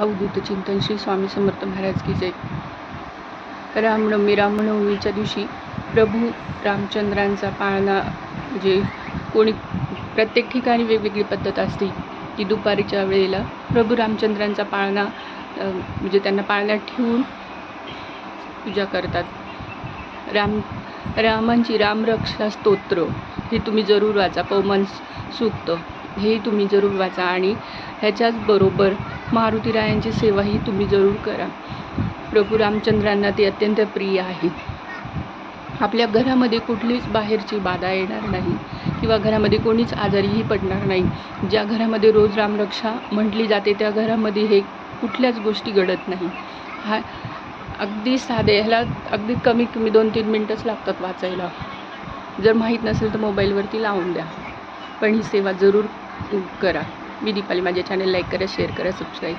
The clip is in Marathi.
अवधूत चिंतन श्री स्वामी समर्थ महाराज की जय. रामनवमी रामनवमीच्या दिवशी प्रभू रामचंद्रांचा पाळणा म्हणजे कोणी प्रत्येक ठिकाणी वेगवेगळी पद्धत असते की दुपारीच्या वेळेला प्रभू रामचंद्रांचा पाळणा म्हणजे त्यांना पाळण्यात ठेवून पूजा करतात. राम रामांची रामरक्षा स्तोत्र हे तुम्ही जरूर वाचा पवमान सूक्त हे तुम्ही जरूर वाचा आणि ह्याच्याचबरोबर मारुतीरायांची सेवाही तुम्ही जरूर करा. प्रभू रामचंद्रांना ते अत्यंत प्रिय आहे. आपल्या घरामध्ये कुठलीच बाहेरची बाधा येणार नाही किंवा घरामध्ये कोणीच आजारीही पडणार नाही. ज्या घरामध्ये रोज रामरक्षा म्हटली जाते त्या घरामध्ये हे कुठल्याच गोष्टी घडत नाही. हा अगदी साधे ह्याला अगदी कमी कमी दोन तीन मिनटंच लागतात वाचायला. जर माहीत नसेल तर मोबाईलवरती लावून द्या. पण ही सेवा जरूर करा. मी दीपाली माझ्या चॅनल लाईक करा शेअर करा सबस्क्राईब